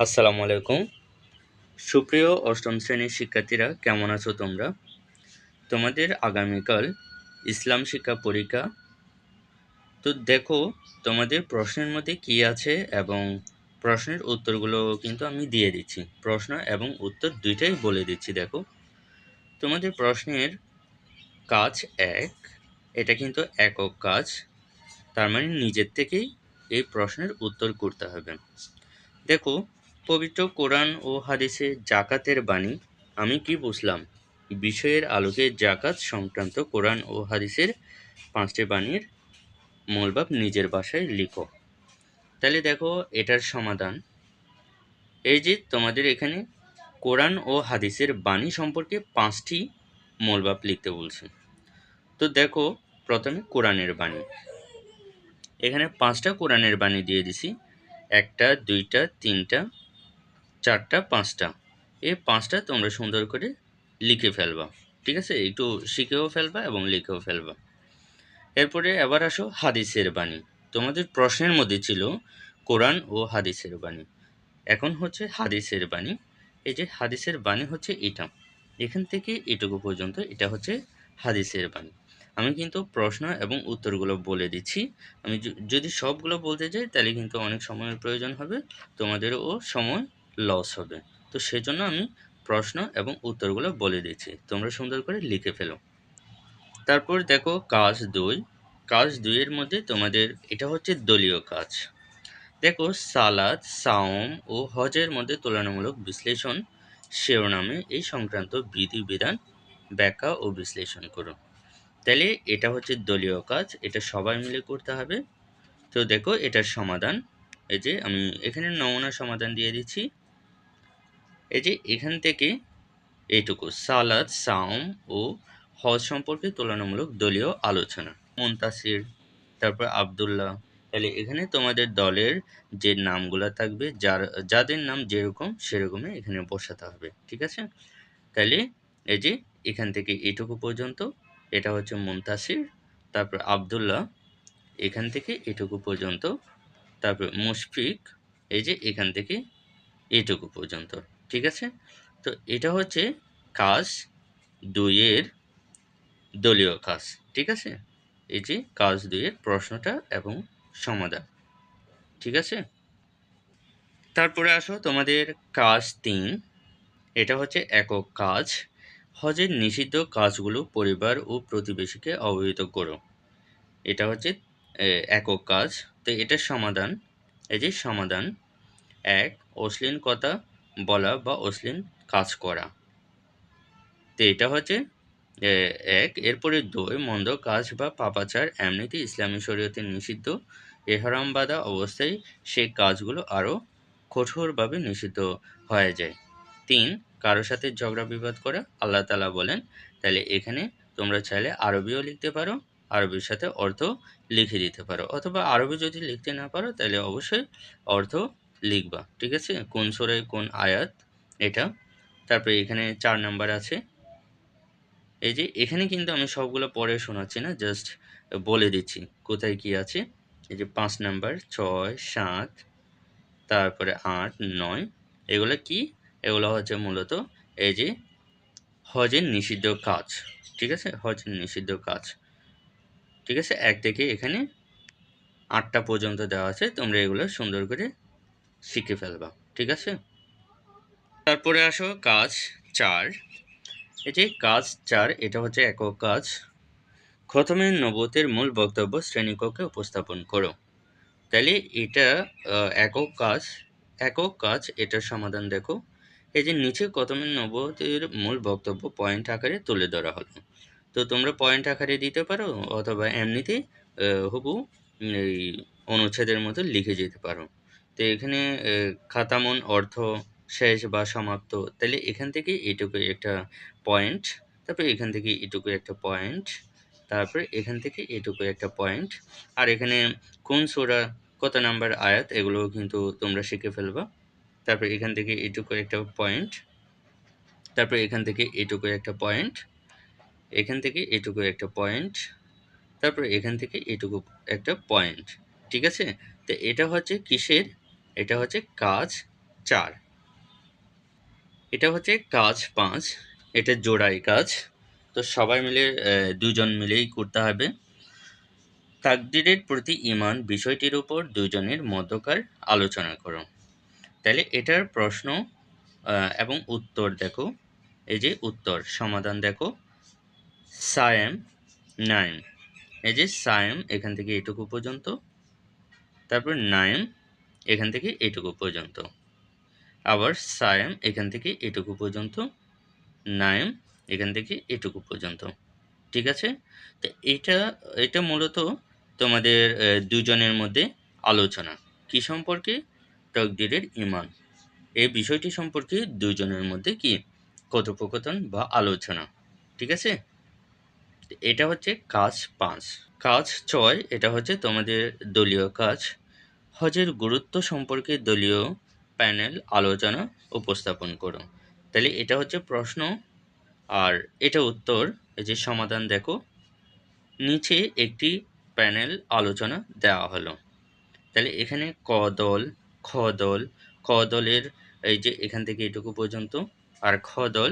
আসসালামু আলাইকুম। সুপ্রিয় অষ্টম শ্রেণির শিক্ষার্থীরা, কেমন আছো তোমরা? তোমাদের আগামীকাল ইসলাম শিক্ষা পরীক্ষা। তো দেখো, তোমাদের প্রশ্নের মধ্যে কি আছে এবং প্রশ্নের উত্তরগুলো কিন্তু আমি দিয়ে দিচ্ছি। প্রশ্ন এবং উত্তর দুইটাই বলে দিচ্ছি, দেখো। তোমাদের প্রশ্নের কাজ এক, এটা কিন্তু একক কাজ। তার মানে নিজের থেকেই এই প্রশ্নের উত্তর করতে হবে। দেখো পবিত্র কোরআন ও হাদিসে জাকাতের বাণী, আমি কি বুঝলাম? বিষয়ের আলোকে জাকাত সংক্রান্ত কোরআন ও হাদিসের পাঁচটি বাণীর মূলভাব নিজের ভাষায় লিখো। তাহলে দেখো, এটার সমাধান। এই যে তোমাদের এখানে কোরআন ও হাদিসের বাণী সম্পর্কে পাঁচটি মূলভাব লিখতে বলছে। তো দেখো, প্রথমে কোরআনের বাণী। এখানে পাঁচটা কোরআনের বাণী দিয়ে দিছি। একটা, দুইটা, তিনটা চারটা, পাঁচটা। এই পাঁচটা তোমরা সুন্দর করে লিখে ফেলবা, ঠিক আছে? একটু শিখেও ফেলবা এবং লিখেও ফেলবা। এরপরে এবার আসো হাদিসের বাণী। তোমাদের প্রশ্নের মধ্যে ছিল কোরআন ও হাদিসের বাণী। এখন হচ্ছে হাদিসের বাণী। এই যে হাদিসের বাণী হচ্ছে এটা। এখান থেকে এটুকু পর্যন্ত এটা হচ্ছে হাদিসের বাণী। আমি কিন্তু প্রশ্ন এবং উত্তরগুলো বলে দিচ্ছি। আমি যদি সবগুলো বলতে যাই তাহলে কিন্তু অনেক সময়ের প্রয়োজন হবে। তোমাদেরও সময় লস হবে। তো সেজন্য আমি প্রশ্ন এবং উত্তরগুলো বলে দিচ্ছি। তোমরা সুন্দর করে লিখে ফেলো। তারপর দেখো কাজ দুই। কাজ দুইয়ের মধ্যে তোমাদের এটা হচ্ছে দলীয় কাজ। দেখো সালাদ, সাওম ও হজের মধ্যে তুলনামূলক বিশ্লেষণ শিরোনামে এই সংক্রান্ত বিধিবিধান ব্যাখ্যা ও বিশ্লেষণ করো। তাহলে এটা হচ্ছে দলীয় কাজ, এটা সবাই মিলে করতে হবে। তো দেখো এটার সমাধান। এই যে আমি এখানে নমুনা সমাধান দিয়ে দিচ্ছি। এই যে এখান থেকে এইটুকু সালাদ সাওম ও হজ সম্পর্কে তুলনামূলক দলীয় আলোচনা। মুন্তাসির, তারপর আবদুল্লাহ। তাহলে এখানে তোমাদের দলের যে নামগুলো থাকবে, যার, যাদের নাম যেরকম, সেরকমই এখানে বসাতে হবে, ঠিক আছে? তাহলে এই যে এখান থেকে এটুকু পর্যন্ত, এটা হচ্ছে মুন্তাসির, তারপর আবদুল্লাহ, এখান থেকে এটুকু পর্যন্ত, তারপর মুশফিক, এই যে এখান থেকে এটুকু পর্যন্ত। ঠিক আছে? তো এটা হচ্ছে কাজ দুইয়ের দলীয় কাজ, ঠিক আছে? এই যে কাজ দুইয়ের প্রশ্নটা এবং সমাধান, ঠিক আছে? তারপরে আসো তোমাদের কাজ তিন, এটা হচ্ছে একক কাজ। হজের নিষিদ্ধ কাজগুলো পরিবার ও প্রতিবেশীকে অবহিত করো। এটা হচ্ছে একক কাজ। তো এটার সমাধান। এই যে সমাধান, এক, অশ্লীল কথা বলা বা অশ্লীল কাজ করা। তো এটা হচ্ছে এক। এরপরে দুই, মন্দ কাজ বা পাপাচার। এমনিতে ইসলামী শরীয়তে নিষিদ্ধ। এহরাম বাঁধা অবস্থায় সেই কাজগুলো আরও কঠোরভাবে নিষিদ্ধ হয়ে যায়। তিন, কারও সাথে ঝগড়া বিবাদ করা। আল্লাহ তালা বলেন, তাহলে এখানে তোমরা চাইলে আরবিও লিখতে পারো, আরবির সাথে অর্থ লিখে দিতে পারো। অথবা আরবি যদি লিখতে না পারো, তাহলে অবশ্যই অর্থ লিখবা, ঠিক আছে? কোন সরে কোন আয়াত এটা? তারপরে এখানে চার নাম্বার আছে। এই যে এখানে কিন্তু আমি সবগুলো পরে শোনাচ্ছি না জাস্ট বলে দিচ্ছি কোথায় কি আছে। এই যে পাঁচ নাম্বার, ছয়, সাত, তারপরে আট, নয়, এগুলো কি? এগুলো হচ্ছে মূলত এই যে হজের নিষিদ্ধ কাজ, ঠিক আছে? হজের নিষিদ্ধ কাজ, ঠিক আছে? এক থেকে এখানে আটটা পর্যন্ত দেওয়া আছে, তোমরা এগুলো সুন্দর করে শিখে ফেলবা, ঠিক আছে? তারপরে আসো কাজ চার। এই যে কাজ চার, এটা হচ্ছে একক কাজ। খতমের নবতের মূল বক্তব্য শ্রেণীকক্ষে উপস্থাপন করো। তাহলে এটা একক কাজ একক কাজ, এটার সমাধান দেখো। এই যে নিচে কতমের নবতের মূল বক্তব্য পয়েন্ট আকারে তুলে ধরা হলো। তো তোমরা পয়েন্ট আকারে দিতে পারো অথবা এমনিতে হুবু এই অনুচ্ছেদের মতো লিখে যেতে পারো। তো এখানে খাতামন অর্থ, শেষ বা সমাপ্ত। তাহলে এখান থেকে এটুকু একটা পয়েন্ট তারপরে এখান থেকে এটুকু একটা পয়েন্ট তারপরে এখান থেকে এটুকু একটা পয়েন্ট আর এখানে কোন সোরা, কত নাম্বার আয়াত এগুলো কিন্তু তোমরা শিখে ফেলবা। তারপরে এখান থেকে এটুকু একটা পয়েন্ট তারপরে এখান থেকে এটুকু একটা পয়েন্ট এখান থেকে এটুকু একটা পয়েন্ট তারপরে এখান থেকে এটুকু একটা পয়েন্ট ঠিক আছে? তো এটা হচ্ছে কিসের এটা হচ্ছে কাজ চার। এটা হচ্ছে কাজ পাঁচ, এটা জোড়াই কাজ। তো সবাই মিলে দুজন মিলেই করতে হবে। তাকদিরের প্রতি ইমান বিষয়টির উপর দুজনের মধ্যকার আলোচনা করো। তাহলে এটার প্রশ্ন এবং উত্তর দেখো। এই যে উত্তর, সমাধান দেখো। সায়েম, নাইম। এই যে সায়েম, এখান থেকে এটুকু পর্যন্ত। তারপর নাইম এখান থেকে এটুকু পর্যন্ত। আবার সায়েম এখান থেকে এটুকু পর্যন্ত নাইম এখান থেকে এটুকু পর্যন্ত। ঠিক আছে? তো এটা এটা মূলত তোমাদের দুজনের মধ্যে আলোচনা। কি সম্পর্কে? তকদিরের ইমান। এই বিষয়টি সম্পর্কে দুজনের মধ্যে কি? কথোপকথন বা আলোচনা। ঠিক আছে? এটা হচ্ছে কাজ পাঁচ। কাজ ছয়, এটা হচ্ছে তোমাদের দলীয় কাজ। হজের গুরুত্ব সম্পর্কে দলীয় প্যানেল আলোচনা উপস্থাপন করো তাহলে এটা হচ্ছে প্রশ্ন আর এটা উত্তর। যে সমাধান দেখো, নিচে একটি প্যানেল আলোচনা দেওয়া হলো। তাহলে এখানে ক দল, খ দল, ক দলের এই যে এখান থেকে এটুকু পর্যন্ত আর খ দল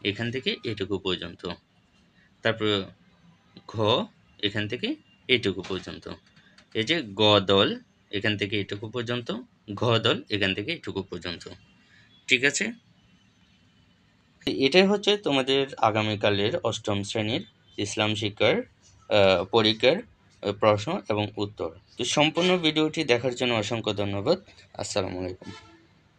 এখান থেকে এটুকু পর্যন্ত। তারপর ঘ এখান থেকে এটুকু পর্যন্ত। এই যে গ দল, এখান থেকে এটুকু পর্যন্ত, ঘ দল, এখান থেকে এটুকু পর্যন্ত। ঠিক আছে? এটাই হচ্ছে তোমাদের আগামীকালের অষ্টম শ্রেণির ইসলাম শিক্ষার পরীক্ষার প্রশ্ন এবং উত্তর। তো সম্পূর্ণ ভিডিওটি দেখার জন্য অসংখ্য ধন্যবাদ। আসসালামু আলাইকুম।